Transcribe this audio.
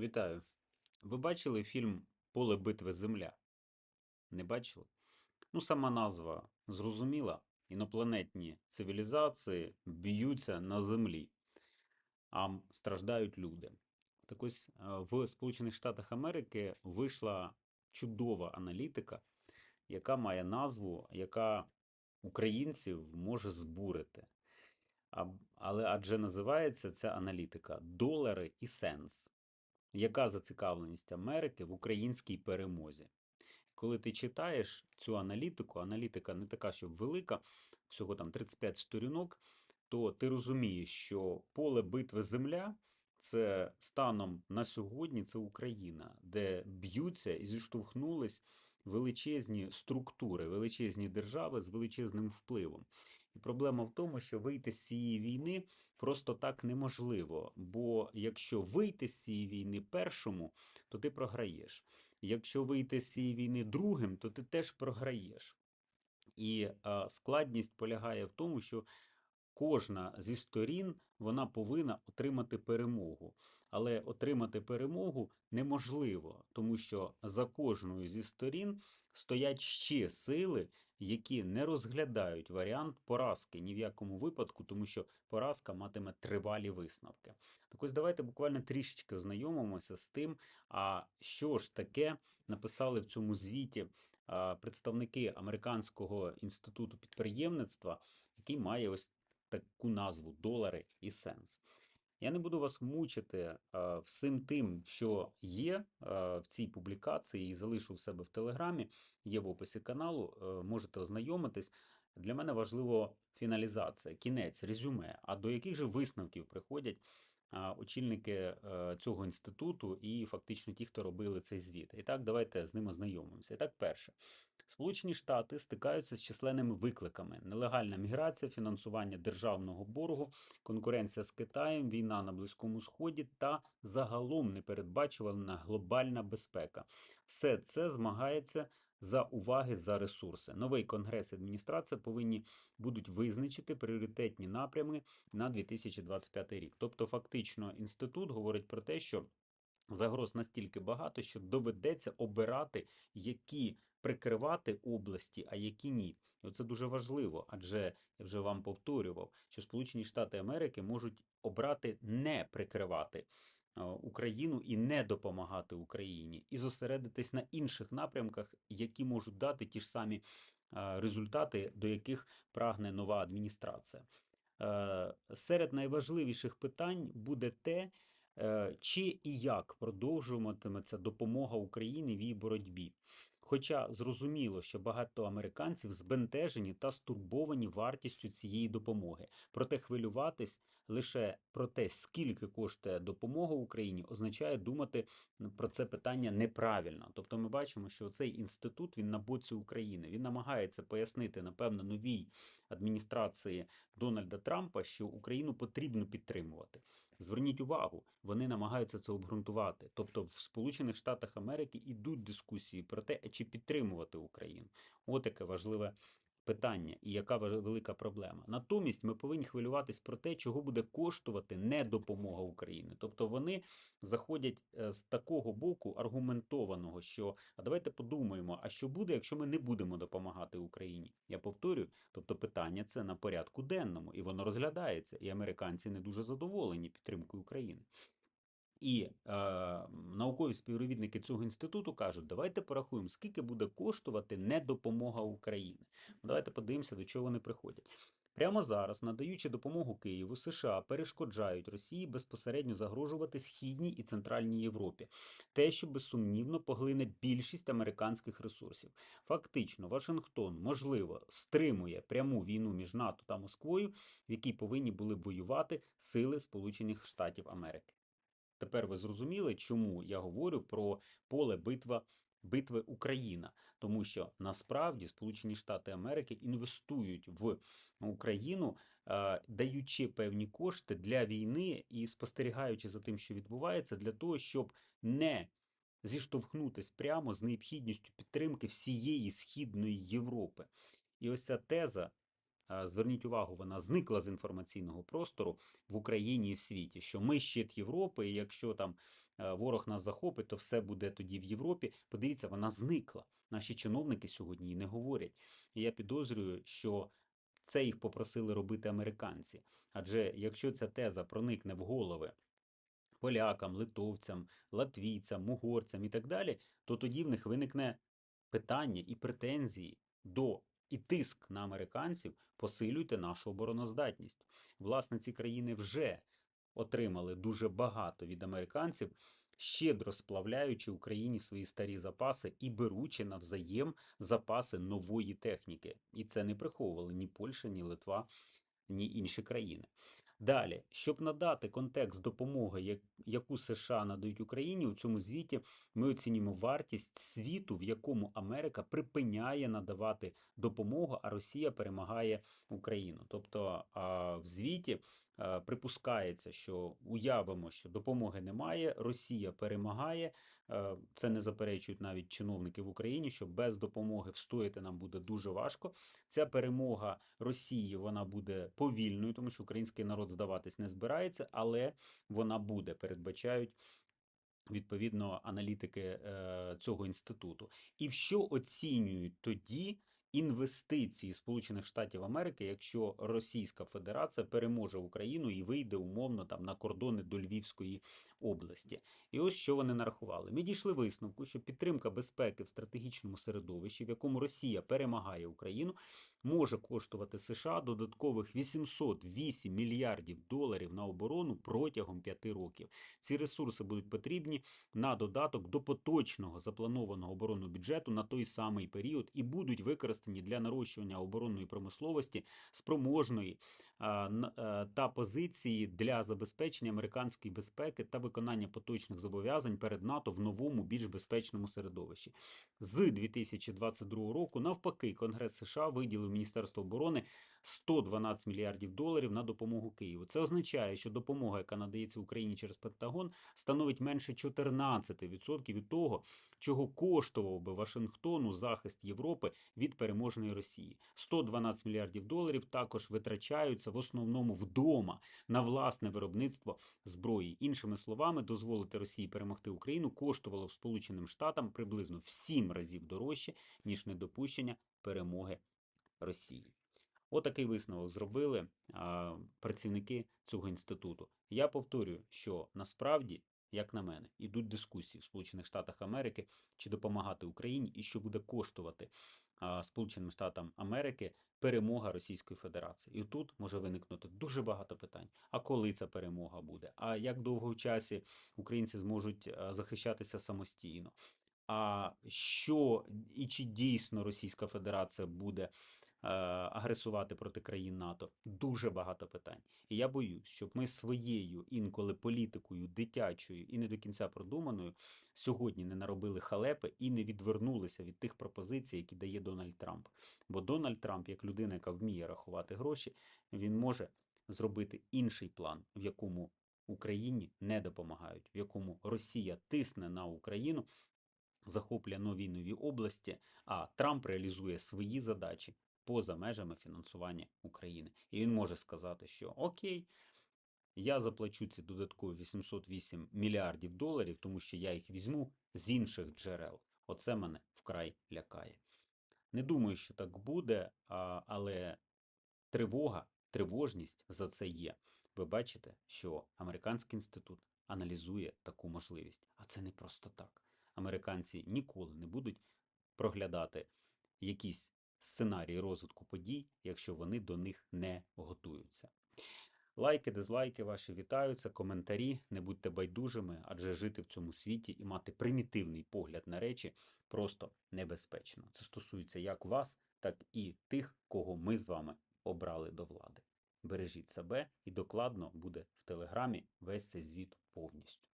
Вітаю. Ви бачили фільм Поле битви Земля? Не бачили? Ну, сама назва зрозуміла. Інопланетні цивілізації б'ються на землі, а страждають люди. Так ось е, в Сполучених Штатах Америки вийшла чудова аналітика, яка має назву, яка українців може збурити. Але адже називається ця аналітика Долари і сенс. Яка зацікавленість Америки в українській перемозі? Коли ти читаєш цю аналітику, аналітика не така, що велика, всього там 35 сторінок, то ти розумієш, що поле битви земля це станом на сьогодні це Україна, де б'ються і зіштовхнулись величезні структури, величезні держави з величезним впливом. І проблема в тому, що вийти з цієї війни просто так неможливо. Бо якщо вийти з цієї війни першому, то ти програєш. Якщо вийти з цієї війни другим, то ти теж програєш. І а, складність полягає в тому, що кожна зі сторін вона повинна отримати перемогу. Але отримати перемогу неможливо, тому що за кожною зі сторін стоять ще сили, які не розглядають варіант поразки ні в якому випадку, тому що поразка матиме тривалі висновки. Так ось давайте буквально трішечки ознайомимося з тим, а що ж таке написали в цьому звіті представники Американського інституту підприємництва, який має ось таку назву Долари і сенс. Я не буду вас мучити всім тим, що є в цій публікації, і залишу в себе в Телеграмі, є в описі каналу, е, можете ознайомитись. Для мене важливо фіналізація, кінець, резюме. А до яких же висновків приходять очільники е, цього інституту і фактично ті, хто робили цей звіт. І так, давайте з ним ознайомимося. І так, перше. Сполучені Штати стикаються з численними викликами: нелегальна міграція, фінансування державного боргу, конкуренція з Китаєм, війна на Близькому Сході та загалом непередбачувана глобальна безпека. Все це змагається за уваги за ресурси. Новий конгрес і адміністрація повинні будуть визначити пріоритетні напрями на 2025 рік. Тобто, фактично, інститут говорить про те, що загроз настільки багато, що доведеться обирати, які прикривати області, а які ні. І це дуже важливо, адже я вже вам повторював, що Сполучені Штати Америки можуть обрати не прикривати Україну і не допомагати Україні, і зосередитись на інших напрямках, які можуть дати ті ж самі результати, до яких прагне нова адміністрація. Е, Серед найважливіших питань буде те, е, чи і як продовжуватиметься допомога Україні в її боротьбі. Хоча зрозуміло, що багато американців збентежені та стурбовані вартістю цієї допомоги. Проте хвилюватись лише про те, скільки коштує допомога Україні, означає думати про це питання неправильно. Тобто ми бачимо, що цей інститут він на боці України. Він намагається пояснити, напевно, новій адміністрації Дональда Трампа, що Україну потрібно підтримувати. Зверніть увагу, вони намагаються це обґрунтувати. Тобто в Сполучених Штатах Америки ідуть дискусії про те, чи підтримувати Україну. От яке важливе питання і яка велика проблема. Натомість ми повинні хвилюватись про те, чого буде коштувати не допомога Україні. Тобто вони заходять е, з такого боку аргументованого, що а давайте подумаємо, а що буде, якщо ми не будемо допомагати Україні. Я повторюю, тобто питання це на порядку денному, і воно розглядається, і американці не дуже задоволені підтримкою України. І е, наукові співробітники цього інституту кажуть, давайте порахуємо, скільки буде коштувати недопомога України. Ну, Давайте подивимося, до чого вони приходять. Прямо зараз, надаючи допомогу Києву, США перешкоджають Росії безпосередньо загрожувати Східній і Центральній Європі, те, що безсумнівно поглине більшість американських ресурсів. Фактично, Вашингтон, можливо, стримує пряму війну між НАТО та Москвою, в якій повинні були б воювати сили Сполучених Штатів Америки. Тепер ви зрозуміли, чому я говорю про поле битва. Битви Україна, тому що насправді Сполучені Штати Америки інвестують в Україну, е, даючи певні кошти для війни і спостерігаючи за тим, що відбувається, для того, щоб не зіштовхнутись прямо з необхідністю підтримки всієї Східної Європи. І ось ця теза, зверніть увагу, вона зникла з інформаційного простору в Україні і в світі, що ми щит Європи, і якщо там е, ворог нас захопить, то все буде тоді в Європі. Подивіться, вона зникла. Наші чиновники сьогодні їй не говорять. І я підозрюю, що це їх попросили робити американці. Адже якщо ця теза проникне в голови полякам, литовцям, латвійцям, угорцям і так далі, то тоді в них виникне питання і претензії до і тиск на американців посилюйте нашу обороноздатність. Власне, ці країни вже отримали дуже багато від американців, щедро сплавляючи Україні свої старі запаси і беручи навзаєм запаси нової техніки. І це не приховували ні Польща, ні Литва, ні інші країни. Далі, щоб надати контекст допомоги, яку США надають Україні, у цьому звіті ми оцінюємо вартість світу, в якому Америка припиняє надавати допомогу, а Росія перемагає Україну. Тобто в звіті припускається, що уявимо, що допомоги немає, Росія перемагає. Е, Це не заперечують навіть чиновники в Україні, що без допомоги встояти нам буде дуже важко. Ця перемога Росії вона буде повільною, тому що український народ здаватись не збирається, але вона буде, передбачають відповідно аналітики е, цього інституту. І в що оцінюють тоді інвестиції Сполучених Штатів Америки, якщо Російська Федерація переможе Україну і вийде умовно там на кордони до Львівської області? І ось що вони нарахували. Ми дійшли висновку, що підтримка безпеки в стратегічному середовищі, в якому Росія перемагає Україну, може коштувати США додаткових 808 мільярдів доларів на оборону протягом 5 років. Ці ресурси будуть потрібні на додаток до поточного запланованого оборонного бюджету на той самий період і будуть використані для нарощування оборонної промисловості спроможної а, та позиції для забезпечення американської безпеки та виконання поточних зобов'язань перед НАТО в новому більш безпечному середовищі. З 2022 року, навпаки, Конгрес США виділив Міністерству оборони 112 мільярдів доларів на допомогу Києву. Це означає, що допомога, яка надається Україні через Пентагон, становить менше 14% від того, чого коштував би Вашингтону захист Європи від переможної Росії. 112 мільярдів доларів також витрачаються в основному вдома на власне виробництво зброї. Іншими словами, дозволити Росії перемогти Україну коштувало б Сполученим Штатам приблизно в 7 разів дорожче, ніж недопущення перемоги Росії. Отакий висновок зробили а, працівники цього інституту. Я повторюю, що насправді, як на мене, ідуть дискусії в Сполучених Штатах Америки, чи допомагати Україні і що буде коштувати а, Сполученим Штатам Америки перемога Російської Федерації. І тут може виникнути дуже багато питань. А коли ця перемога буде? А як довго в часі українці зможуть захищатися самостійно? А що і чи дійсно Російська Федерація буде агресувати проти країн НАТО? Дуже багато питань. І я боюсь, щоб ми своєю інколи політикою дитячою і не до кінця продуманою сьогодні не наробили халепи і не відвернулися від тих пропозицій, які дає Дональд Трамп. Бо Дональд Трамп, як людина, яка вміє рахувати гроші, він може зробити інший план, в якому Україні не допомагають, в якому Росія тисне на Україну захоплює нові нові області, а Трамп реалізує свої задачі поза межами фінансування України. І він може сказати, що окей, я заплачу ці додаткові 808 мільярдів доларів, тому що я їх візьму з інших джерел. Оце мене вкрай лякає. Не думаю, що так буде, але тривога, тривожність за це є. Ви бачите, що американський інститут аналізує таку можливість, а це не просто так американці ніколи не будуть проглядати якісь сценарії розвитку подій, якщо вони до них не готуються. Лайки, дизлайки ваші вітаються, коментарі, не будьте байдужими, адже жити в цьому світі і мати примітивний погляд на речі просто небезпечно. Це стосується як вас, так і тих, кого ми з вами обрали до влади. Бережіть себе і докладно буде в телеграмі весь цей звіт повністю.